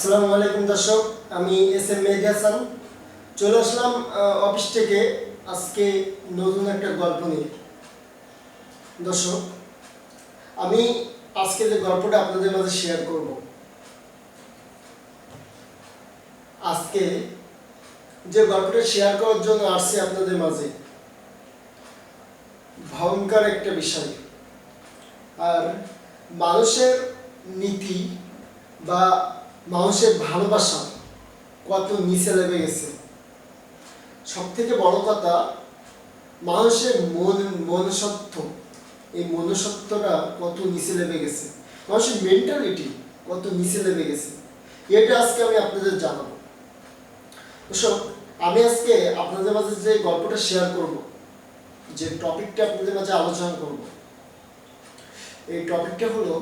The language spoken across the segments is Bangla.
আসসালামু আলাইকুম দর্শক, আমি এস এম মেহেদি হাসান। চলে আসলাম অফিস থেকে আজকে নতুন একটা গল্প নিয়ে। দর্শক, আমি আজকে যে গল্পটা আপনাদের মাঝে শেয়ার করব। আজকে যে গল্পটা শেয়ার করার জন্য আসছি আপনাদের মাঝে, ভয়ঙ্কর একটা বিষয়। আর মানুষের নীতি বা মানুষের ভালোবাসা কত নিচে নেমে গেছে। সব থেকে বড় কথা, মানুষের মন মনসত্ব এই মনসত্বটা কত নিচে নেমে গেছে। মানুষের মেন্টালিটি কত নিচে নেমে গেছে। এটা আজকে আমি আপনাদের জানাব। আমি আজকে আপনাদের মাঝে যে গল্পটা শেয়ার করব, যে টপিকটা আপনাদের মাঝে আলোচনা করব, এই টপিকটা হলো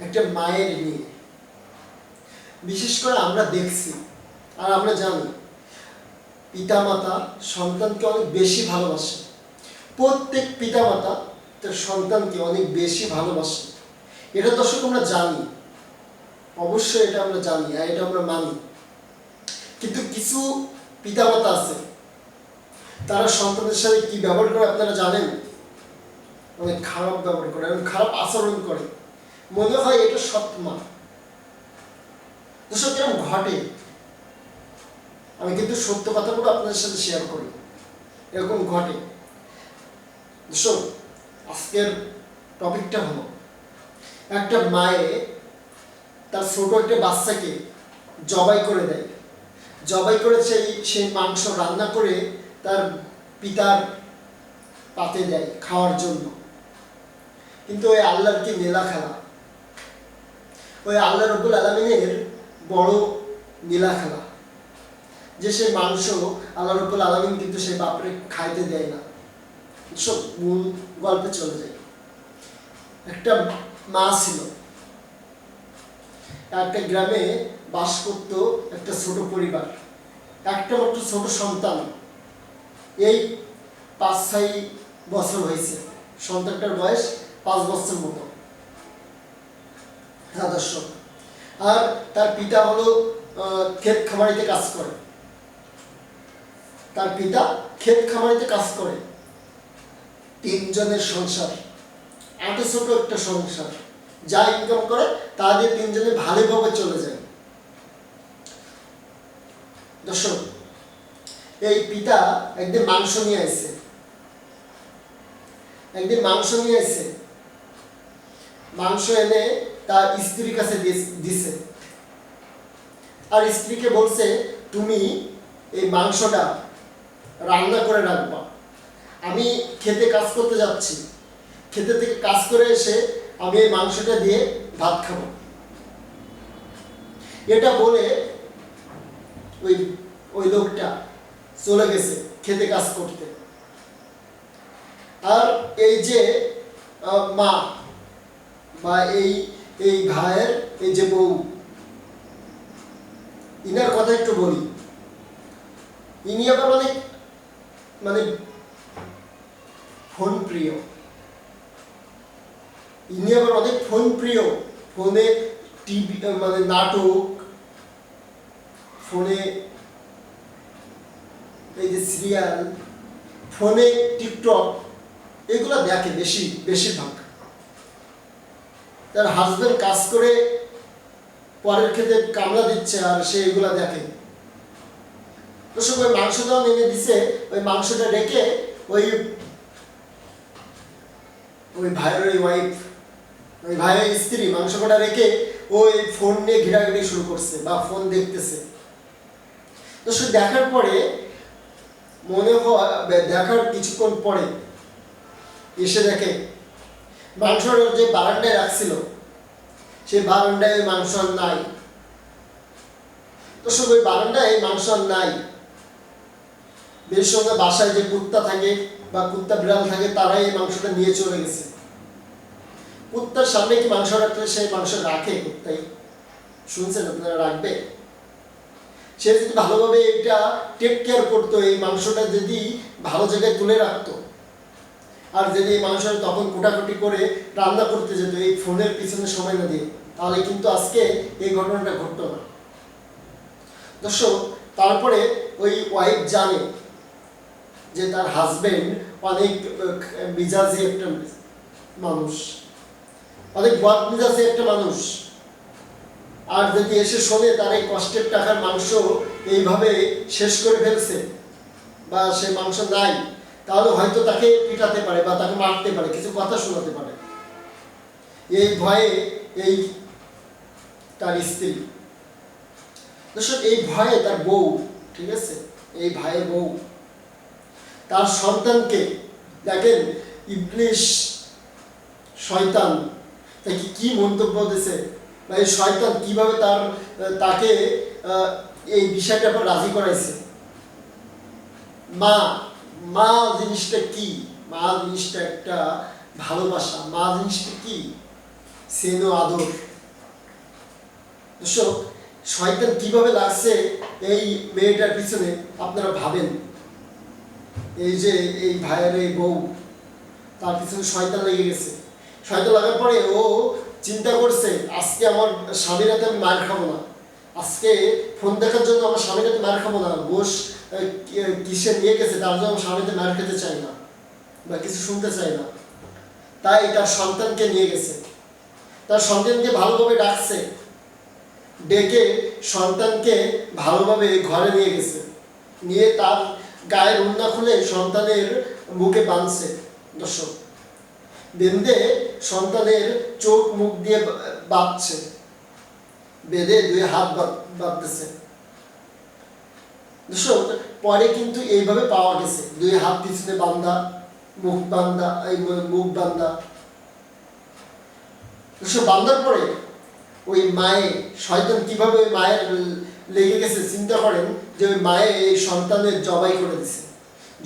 একটা মায়ের নিয়ে। বিশেষ করে আমরা দেখছি আর আমরা জানি, পিতামাতা সন্তানকে অনেক বেশি ভালোবাসে। প্রত্যেক পিতামাতা তার সন্তানকে অনেক বেশি ভালোবাসে। এটা দর্শক আমরা জানি, অবশ্যই এটা আমরা জানি আর এটা আমরা মানি। কিন্তু কিছু পিতামাতা আছে, তারা সন্তানের সাথে কি ব্যবহার করে আপনারা জানেন? অনেক খারাপ ব্যবহার করে এবং খারাপ আচরণ করে। মনে হয় এটা সৎমা দর্শক এরকম ঘটে? আমি কিন্তু সত্য কথাগুলো আপনাদের সাথে শেয়ার করি। এরকম ঘটে। দর্শক, আজকের টপিকটা হলো, একটা মায়ে তার ছোট একটা বাচ্চাকে জবাই করে দেয়। জবাই করে সেই সেই মাংস রান্না করে তার পিতার পাতে দেয় খাওয়ার জন্য। কিন্তু ওই আল্লাহর কি মেলা খেলা? ওই আল্লাহ রব্বুল আলমিনের বড় নীলা খেলা। যে সে মাংস আল্লাহ রব্বুল আলমিন কিন্তু সে বাপরে খাইতে দেয় না। সব মূল গল্পে চলে যায়। একটা মা ছিল। একটা গ্রামে বাস করত একটা ছোট পরিবার। একটা মাত্র ছোট সন্তান। এই পাঁচ ছয় বছর হয়েছে। সন্তানটার বয়স পাঁচ বছর মতো। হ্যাঁ দর্শক আর তার পিতা হলো ক্ষেত খামারিতে কাজ করে। তার পিতা ক্ষেত খামারিতে কাজ করে। তিনজনের সংসার। এত ছোট একটা সংসার। যা ইনকাম করে তাদের তিনজনে ভালোভাবে চলে যায়। দর্শক, এই পিতা একদিন মাংস নিয়ে আসছে একদিন মাংস নিয়ে আসছে মাংস এনে তার স্ত্রীর কাছে দিছে। আর স্ত্রীকে বলছে, তুমি এই মাংসটা রান্না করে রাখবা। আমি খেতে কাজ করতে যাচ্ছি। খেতে থেকে কাজ করে এসে আমি এই মাংসটা দিয়ে ভাত খাব। এটা বলে ওই ওই লোকটা চলে গেছে খেতে কাজ করতে। আর এই যে মা, বা এই এই ভাইয়ের এই যে বউ। ইনার কথা একটু বলি। ইনি আবার অনেক মানে ফোন প্রিয় ইনি আবার অনেক ফোন প্রিয় ফোনে টিভি মানে নাটক, ফোনে এই যে সিরিয়াল, ফোনে টিকটক, এগুলো দেখে বেশি, বেশিরভাগ। তার হাজবেন্ড কাজ করে, পরের খেতে কামলা দিচ্ছে আর সে এগুলা দেখে। ওই মাংস যখন এনে দিছে, ওই মাংসটা রেখে ওই ওই ভাইয়ের ওই ওয়াইফ ওই ভাইয়ের স্ত্রী মাংস কটা রেখে ওই ফোন নিয়ে ঘিরাঘিরি শুরু করছে বা ফোন দেখতেছে। সে দেখার পরে মনে হয়, দেখার কিছুক্ষণ পরে এসে দেখে মাংসর যে বারান্দায় রাখছিল, সেই বারান্দায় মাংস নাই। তো ওই বারান্দায় মাংস নাই। বেশ সঙ্গে বাসায় যে কুত্তা থাকে বা কুত্তা বিড়াল থাকে, তারাই এই মাংসটা নিয়ে চলে গেছে। কুত্তার সামনে কি মাংস রাখলে সেই মাংস রাখে কুত্তাই? শুনছেন আপনারা, রাখবে? সে যদি ভালোভাবে এটা টেক কেয়ার করতো, এই মাংসটা যদি ভালো জায়গায় তুলে রাখতো আর যদি এই মাংসটা তখন কোটাকুটি করে রান্না করতে যেত, এই ফোনের পিছনে সময় না দিয়ে, তাহলে কিন্তু আজকে এই ঘটনাটা ঘটতো না। দর্শক, তারপরে ওই ওয়াইফ জানে যে তার হাজবেন্ড অনেক মিজাজি একটা মানুষ। অনেক বদ মিজাজি একটা মানুষ। আর যদি এসে শোনে তার এই কষ্টের টাকার মাংস এইভাবে শেষ করে ফেলছে বা সে মাংস নাই তাহলে হয়তো তাকে পিটাতে পারে বা তাকে মারতে পারে, কিছু কথা শোনাতে পারে। এই ভয়ে এই তার স্ত্রী এই ভয়ে তার বউ, ঠিক আছে? এই ভাইয়ের বউ, তার সন্তানকে দেখেন, ইবলিশ শয়তান তাকে কি মন্তব্য দিয়েছে বা এই শয়তান কীভাবে তার, তাকে এই বিষয়টা রাজি করাইছে? মা মা জিনিসটা কি? মা জিনিসটা একটা ভালোবাসা। মা জিনিসটা কি? সেনো আদর। দর্শক, শয়তান কীভাবে লাগছে এই মেয়েটার পিছনে, আপনারা ভাবেন। এই যে এই ভাইয়ের এই বউ, তার পিছনে শয়তান লেগে গেছে। শয়তান লাগার পরে ও চিন্তা করছে, আজকে আমার স্বামীর হাতে আমি মার খাব না। আজকে ফোন দেখার জন্য আমার স্বামীকে তো মার খাব না। গোস কিসে নিয়ে গেছে তার জন্য আমার স্বামীতে মার খেতে চাই না বা কিছু শুনতে চাই না। তাই তার সন্তানকে নিয়ে গেছে। তার সন্তানকে ভালোভাবে ডাকছে। ডেকে সন্তানকে ভালোভাবে ঘরে নিয়ে গেছে। নিয়ে তার গায়ের উন্না খুলে সন্তানের মুখে বাঁধছে। দর্শক, বেঁধে সন্তানের চোখ মুখ দিয়ে বাঁধছে। বেঁধে দুই হাত বাঁধতেছে। পরে কিন্তু এইভাবে পাওয়া গেছে। দুই হাত পিছনে বান্ধা মুখ বান্ধা এই মুখ বান্ধা দর্শক বান্ধার পরে ওই মায়ে, শয়তান কীভাবে ওই মায়ের লেগে গেছে চিন্তা করেন যে ওই মায়ে এই সন্তানের জবাই করে দিছে।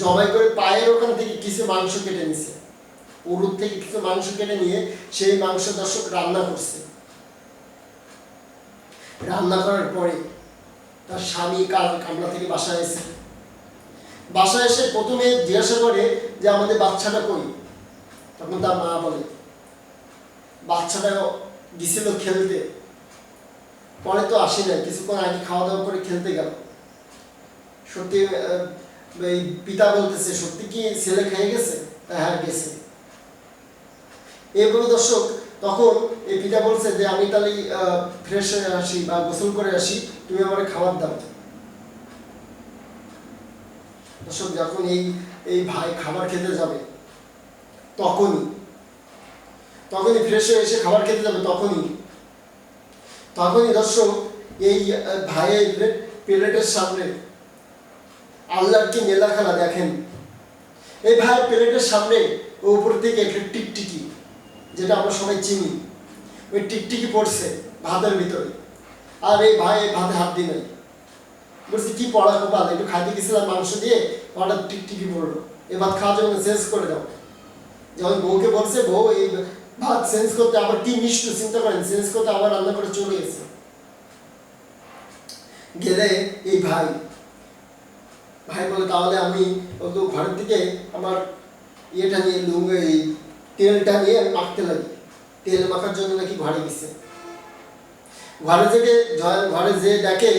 জবাই করে পায়ের ওখান থেকে কিছু মাংস কেটে নিছে। উরুর থেকে কিছু মাংস কেটে নিয়ে সেই মাংস দর্শক রান্না করছে। রান্না করার পরে তার স্বামী কাল কামলা থেকে বাসায় এসে বাসায় এসে প্রথমে জিজ্ঞাসা করে যে আমাদের বাচ্চাটা কই? তখন তার মা বলে বাচ্চাটা গেছিল খেলতে। পরে তো আসে নাই, কিছুক্ষণ আগে খাওয়া দাওয়া করে খেলতে গেল। সত্যি এই পিতা বলতেছে, সত্যি কি ছেলে খেয়ে গেছে? হ্যাঁ গেছে। এরপরে দর্শক তখন এই পিতা বলছে যে, আমি তাহলে ফ্রেশ হয়ে আসি বা গোসল করে আসি, তুমি আমার খাবার দাও। দর্শক, যখন এই এই ভাই খাবার খেতে যাবে, তখনই তখনই ফ্রেশ হয়ে এসে খাবার খেতে যাবে, তখনই তখনই দর্শক, এই ভাইয়ের প্লেটের সামনে আল্লাহর কি মেলা খেলা দেখেন? এই ভাইয়ের প্লেটের সামনে উপর থেকে একটা টিকটিকি। যেটা আমরা সবাই চিনি। ওই টিকটিকি পড়ছে ভাতের ভিতরে। আর এই ভাই এই ভাতে হাত দিয়ে নাই বলছি, কি পড়া কপাল একটু খাইতে গেছিলাম মাংস দিয়ে, হঠাৎ টিকটিকি পড়ল। এই ভাত খাওয়া যখন শেষ করে দাও। যখন বউকে বলছে, বউ, এই ভাত চেঞ্জ করতে আবার কি মিষ্টি, চিন্তা করেন, চেঞ্জ করতে আবার রান্না করে চলে গেছে। গেলে এই ভাই ভাই বলে, তাহলে আমি তো ঘরের থেকে আমার ইয়েটা নিয়ে লুঙ্গ এই তেলটা নিয়ে মাখতে লাগি। তেল মাখার জন্য নাকি ঘরে গেছে ঘরে থেকে ঘরে যে দেখে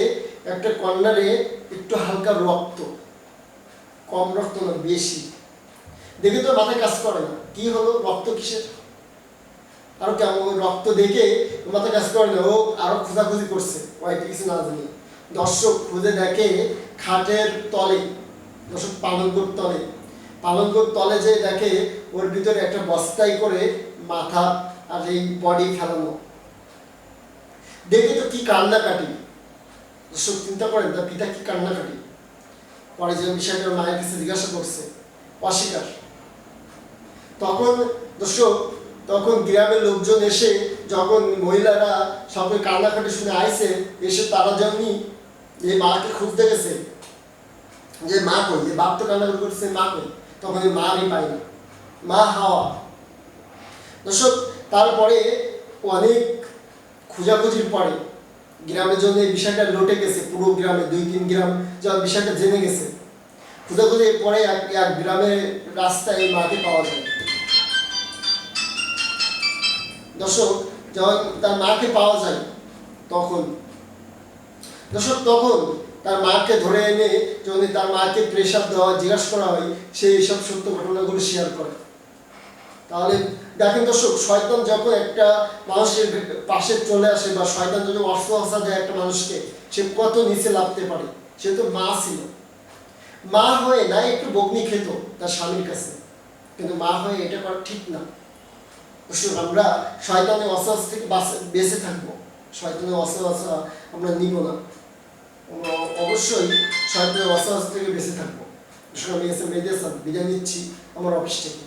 একটা কর্নারে একটু হালকা রক্ত। কম রক্ত না, বেশি। দেখে তো মাথায় কাজ করে না। কি হলো? রক্ত কিসের? আরও কেমন? রক্ত দেখে মাথায় কাজ করে না। ও আরও খোঁজাখুঁজি করছে। ওয়াইফ কিছু না জানি। দর্শক খুঁজে দেখে খাটের তলে, দর্শক পালঙ্কর তলে। পালঙ্কর তলে যে দেখে ওর ভিতরে একটা বস্তায় করে মাথা আর এই বডি ফেলানো দেখে তো কি কান্নাকাটি। দর্শক, চিন্তা করেন তার পিতা কি কান্নাকাটি? পরে যে বিষয়টা মায়ের কাছে জিজ্ঞাসা করছে, অস্বীকার। তখন দর্শক, তখন গ্রামের লোকজন এসে যখন মহিলারা সকলে কান্নাকাটি শুনে আইছে, এসে তারা যখনই যে মাকে খুঁজতে গেছে, যে মা কই? যে বাপ তো কান্নাকাটি করছে, মা কই? তখন এই মারই পাই না। মা হাওয়া। দর্শক, তারপরে অনেক খোঁজাখুঁজির পরে গ্রামের জন্য এই বিষয়টা লটে গেছে, পুরো গ্রামে, দুই তিন গ্রাম যখন বিষয়টা জেনে গেছে, খোঁজাখুঁজির পরে এক এক গ্রামের রাস্তায় এই মাকে পাওয়া যায়। দর্শক, যখন তার মাকে পাওয়া যায়, তখন, দর্শক, তখন তার মাকে ধরে এনে যদি তার মাকে প্রেশার দেওয়া, জিজ্ঞাসা করা হয়, সে এইসব সত্য ঘটনাগুলো শেয়ার করে। তাহলে দেখেন দর্শক, শয়তান যখন একটা মানুষের পাশে চলে আসে বা শয়তান যখন অস্ত্র দেয় একটা মানুষকে, সে কত নিচে লাভতে পারে? সে তো মা ছিল। মা হয়ে না একটু বগ্নি খেত তার স্বামীর কাছে। কিন্তু মা হয়ে এটা করা ঠিক না। আমরা শয়তানের অসহাস থেকে বেঁচে থাকব। শয়তানের অসহাস আমরা নিব না। অবশ্যই শয়তানের অসহাস থেকে বেঁচে থাকব। আমি বিদায় নিচ্ছি। আমার অফিস থেকে।